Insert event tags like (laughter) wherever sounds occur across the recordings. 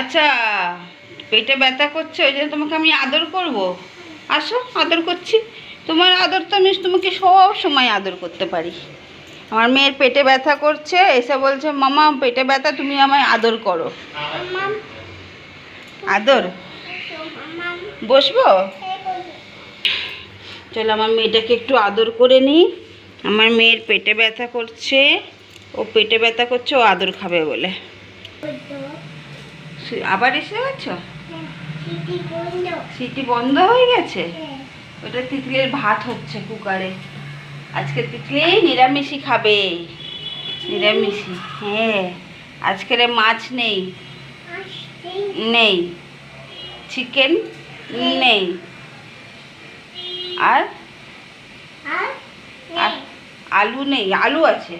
আচ্ছা পেটে ব্যথা করছে ওই জন্য তোমাকে আমি আদর করব। আসো আদর করছি। তোমার আদর তো আমি তোমাকে সব সময় আদর করতে পারি। আমার মেয়ের পেটে ব্যথা করছে এসে বলছে মামা পেটে ব্যথা তুমি আমায় আদর করো। আদর? বসবো? চলো আমার মেয়েটাকে একটু আদর করে নিই। আমার মেয়ের পেটে ব্যথা করছে ও পেটে ব্যথা করছে ও আদর খাবে বলে। আবার এসে গেছো? সিটি বন্ধ। হয়ে গেছে? ওটা তিতলির ভাত হচ্ছে কুকারে। আজকে তিতলি নিরামিষই খাবে। নিরামিষই হ্যাঁ। আজকের মাছ নেই। নেই। চিকেন নেই। আর? আর আলু নেই আলু আছে।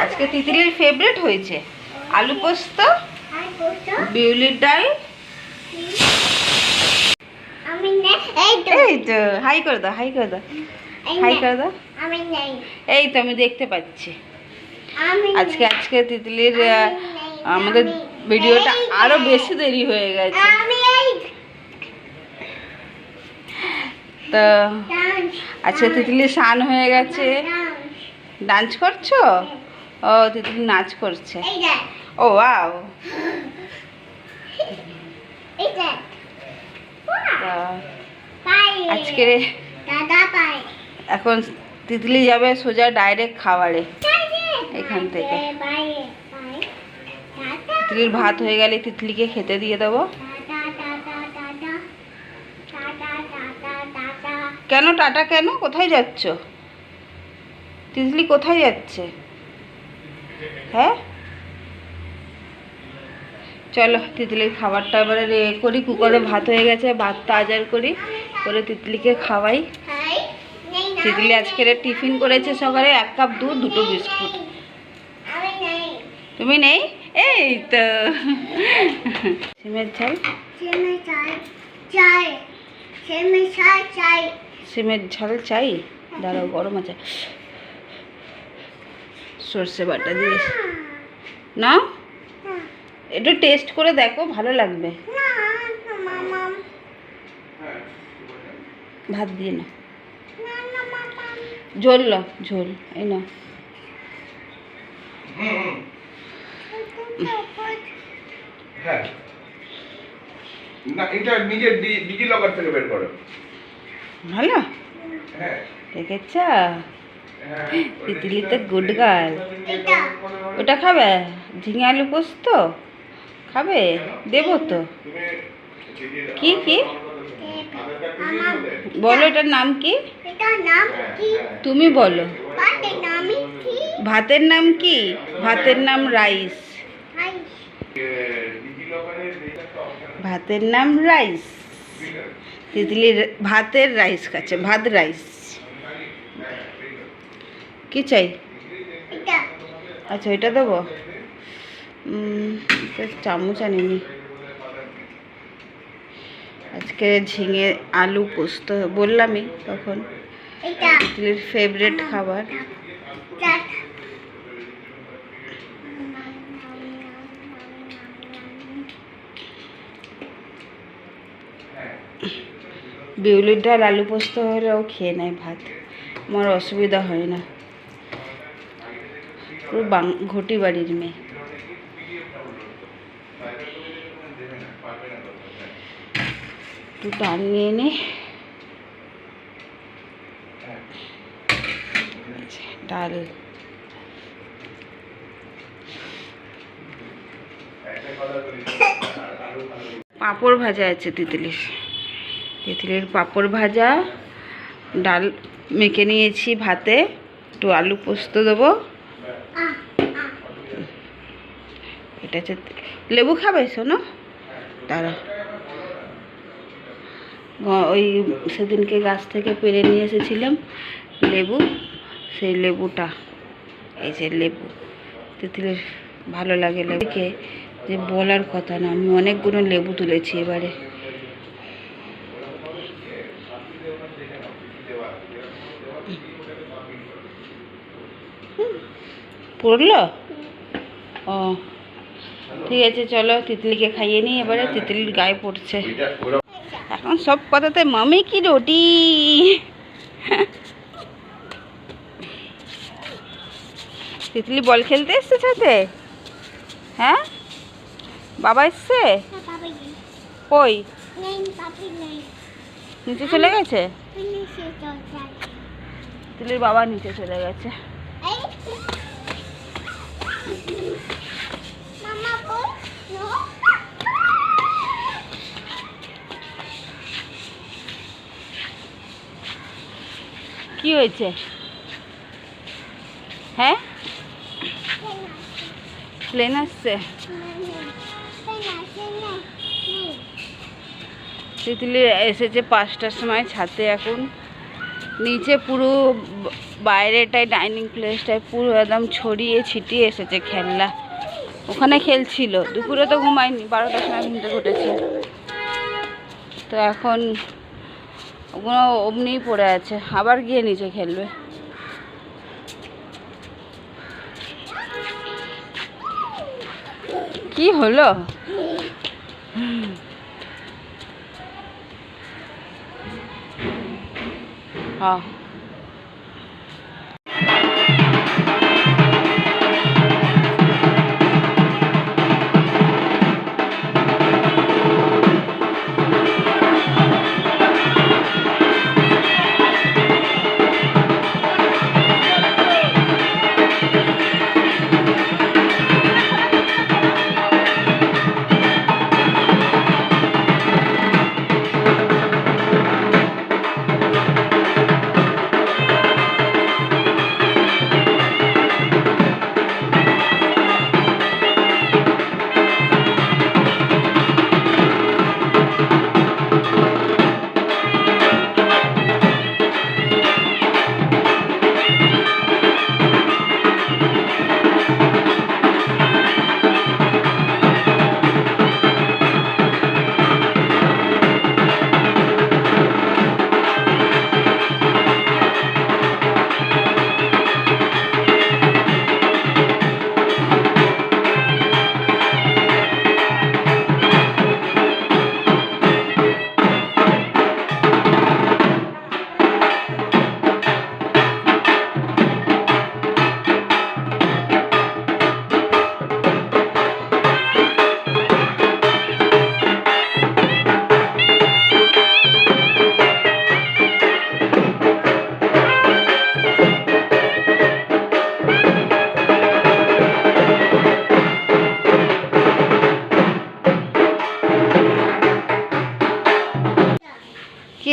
আজকে তিতলির ফেভারিট হয়েছে। আলু পোস্ত বিউলির ডাল। এই তো। হাই করে দাও হাই করে দাও। হাই। করে দাও। এই তো আমি দেখতে পাচ্ছি। আজকে আজকে তিতলির আমাদের ভিডিওটা আরও বেশি দেরি হয়ে গেছে। তো আজকে তিতলি স্নান হয়ে গেছে। ডান্স। করছ? ও তিতলি নাচ করছে। পাই আজকে এখন তিতলি যাবে সোজা ডাইরেক্ট খাবারে। এখান থেকে। তিতলির ভাত হয়ে গেলে তিতলিকে খেতে দিয়ে দেবো। কেন টাটা কেন? কোথায় যাচ্ছ? তিতলি কোথায় যাচ্ছে? হ্যাঁ? চলো তিতলির খাবারটা এবারে করি। কুকারে ভাত হয়ে গেছে ভাতটা আজার করি। করে তিতলিকে খাওয়াই। তিতলি আজকের টিফিন করেছে সকালে এক কাপ দুধ দুটো বিস্কুট। তুমি নেই? এই তো। সিমের ঝাল। সিমের ঝাল চাই? দাঁড়াও গরম আছে। সর্ষে বাটা দিয়ে। না? একটু টেস্ট করে দেখো ভালো লাগবে। ভাত দিয়ে না ঝোল ল ঝোল এই না হ্যাঁ। না ভালো? হ্যাঁ। দেখেছ? হ্যাঁ (laughs) গুড গার্ল। ওটা খাবে? ঝিঙে আলু পোস্ত? খাবে? দেবো তো। কি কি? বলো এটার নাম কি? তুমি বলো। ভাতের নাম কি? ভাতের নাম রাইস। ভাতের নাম রাইস। তিতলির ভাতের রাইস খাচ্ছে ভাত রাইস। কি চাই? আচ্ছা এটা দেবো। চামচ আনিনি। আজকে ঝিঙে আলু পোস্ত বললামই তখন। তিতলির ফেভারিট খাবার। বিউলির ডাল আলু পোস্ত হলেও খেয়ে নেয় ভাত। আমার অসুবিধা হয় না। পুরো বাং ঘটি বাড়ির মেয়ে। একটু টান নিয়ে নে। ডাল। পাঁপড় ভাজা আছে তিতলির। তিতলির পাঁপড় ভাজা, ডাল মেখে নিয়েছি ভাতে। একটু আলু পোস্ত দেবো। এটা হচ্ছে লেবু খাবে, শোনো? তারা ওই সেদিনকে গাছ থেকে পেরে নিয়ে এসেছিলাম লেবু, সেই লেবুটা, এই যে লেবু। তিতলির ভালো লাগে লেবুকে যে বলার কথা না, আমি অনেকগুলো লেবু তুলেছি এবারে। পড়ল? ও, ঠিক আছে, চলো, তিতলিকে খাইয়ে নিই এবারে, তিতলির গায়ে পড়ছে। এখন সব কথাতে মামি কি রুটি? তিতলি বল খেলতে এসছে সাথে? হ্যাঁ? বাবা এসছে? কই? পাপি নেই। নিচে চলে গেছে? তিতলির বাবা নিচে চলে গেছে। মামা কি হয়েছে? হ্যাঁ? প্লেন আসছে। তিতলি এসেছে পাঁচটার সময় ছাদে এখন। নিচে পুরো বাইরেটায় ডাইনিং প্লেসটায় পুরো একদম ছড়িয়ে ছিটিয়ে এসেছে খেলনা। ওখানে খেলছিল। দুপুরে তো ঘুমায়নি, বারোটার সময় ঘুমতে উঠেছে তো এখন ওগুলো অমনিই পড়ে আছে। আবার গিয়ে নিচে খেলবে। কি হলো? হ্যাঁ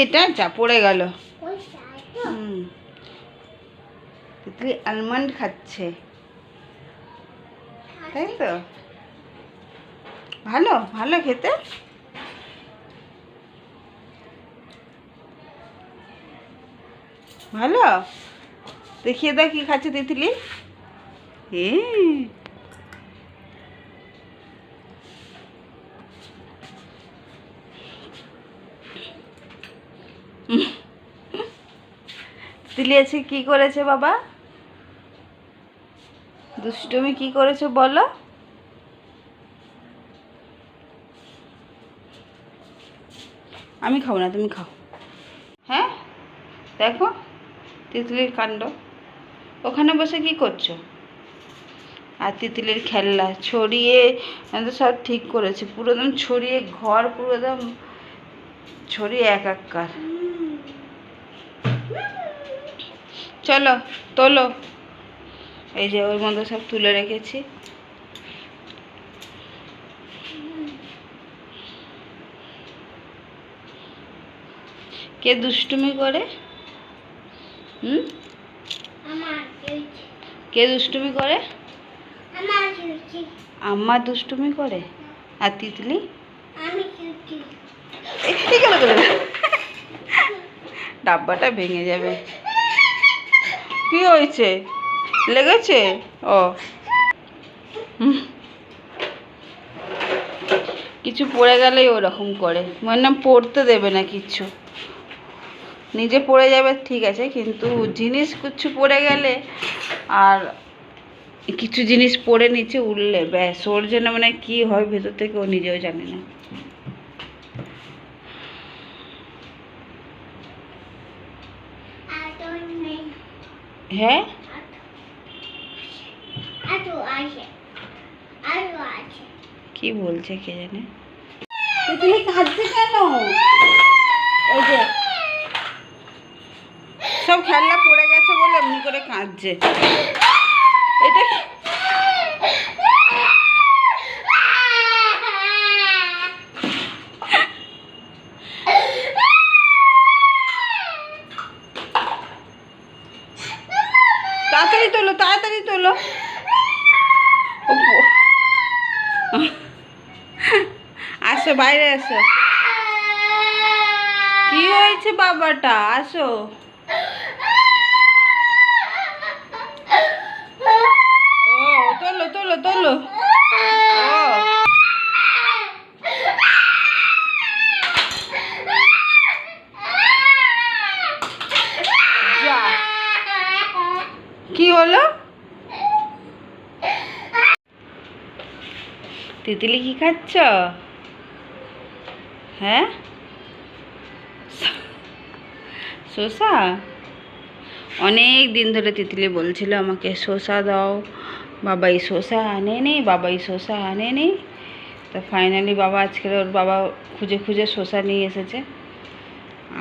এটা যা পড়ে গেল। ওই হুম। তিতলি আলমন্ড খাচ্ছে। তাই তো? ভালো ভালো খেতে। ভালো? দেখিয়ে দাও কি খাচ্ছে তিতলি। এ তিতলি কি করেছে বাবা? দুষ্টুমি কি করেছ বলো? আমি খাব না, তুমি খাও। হ্যাঁ? দেখো, তিতলির কাণ্ড। ওখানে বসে কি করছ? আর তিতলির খেলনা ছড়িয়ে সব ঠিক করেছে। পুরো একদম ছড়িয়ে, ঘর পুরো একদম ছড়িয়ে একাকার। চলো তোলো। এই যে ওর মধ্যে সব তুলে রেখেছি। কে দুষ্টুমি করে? হুম? কে দুষ্টুমি করে? আমার আম্মা দুষ্টুমি করে? আর তিতলি। ডাব্বাটা ভেঙে যাবে। কি হয়েছে? লেগেছে? ও। কিছু পড়ে গেলেই ওরকম করে। মানে পড়তে দেবে না কিচ্ছু নিজে পড়ে যাবে, ঠিক আছে, কিন্তু জিনিস কিছু পড়ে গেলে আর কিছু জিনিস পড়ে নিচে উঠলে, ব্যাস, ওর জন্য মানে কি হয় ভেতর থেকে ও নিজেও জানে না আটো নেই হ্যাঁ? কি বলছে কে জানে? তুমি কাঁদছে কেন? ওই যে। সব খেলনা পড়ে গেছে বলে এমনি করে কাঁদছে। এটা আসো বাইরে আসো কি হয়েছে বাবাটা? আসো। ও তোলো কি হলো? তিতলি কি খাচ্ছ? হ্যাঁ? শসা অনেক দিন ধরে তিতলি বলছিল আমাকে শসা দাও, বাবাই শসা আনে নি বাবাই শসা আনে নি তো ফাইনালি বাবা আজকে ওর বাবা খুঁজে খুঁজে শসা নিয়ে এসেছে।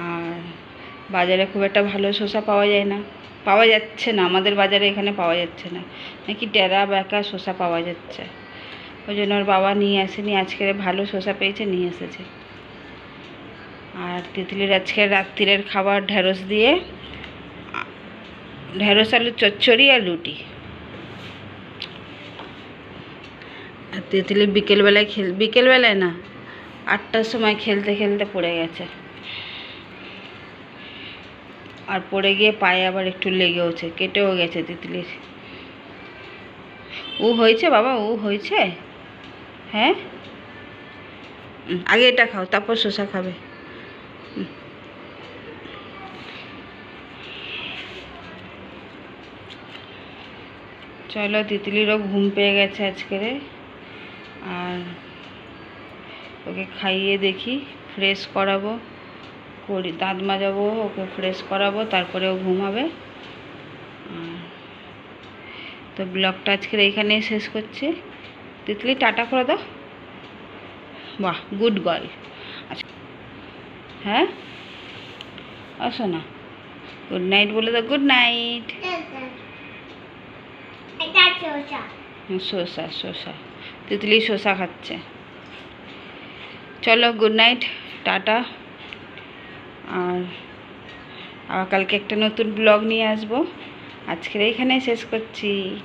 আর বাজারে খুব একটা ভালো শসা পাওয়া যায় না। পাওয়া যাচ্ছে না, আমাদের বাজারে এখানে পাওয়া যাচ্ছে না। নাকি টেরা বেঁকা শসা পাওয়া যাচ্ছে। ওই জন্য ওর বাবা নিয়ে আসেনি, আজকের ভালো শসা পেয়েছে, নিয়ে এসেছে। আর তিতলির আজকে রাত্রিরের খাবার ঢেঁড়স দিয়ে আ- ঢেঁড়স আলু চচ্চড়ি আর রুটি। আর তিতলি বিকেলবেলায় খেল, বিকেলবেলায় না, আটটার সময় খেলতে খেলতে পড়ে গেছে। আর পড়ে গিয়ে পায়ে আবার একটু লেগেওছে, কেটেও গেছে তিতলির। ও হয়েছে বাবা ও হয়েছে? হ্যাঁ? আগে এটা খাও, তারপর শসা খাবে। চলো তিতলিরও ঘুম পেয়ে গেছে আজকেরে আর ওকে খাইয়ে দেখি ফ্রেশ করাবো, করি, দাঁত মাজাবো, ওকে ফ্রেশ করাবো, তারপরে ও ঘুমাবে। তো ব্লগটা আজকের এইখানেই শেষ করছি। তিতলি, টাটা করে দাও। বাহ গুড গার্ল আচ্ছা হ্যাঁ? আসো না। গুড নাইট বলে দাও গুড নাইট শসা। শসা তিতলি শসা খাচ্ছে। চলো গুড নাইট টাটা। আর আবার কালকে একটা নতুন ব্লগ নিয়ে আসব। আজকের এইখানে শেষ করছি।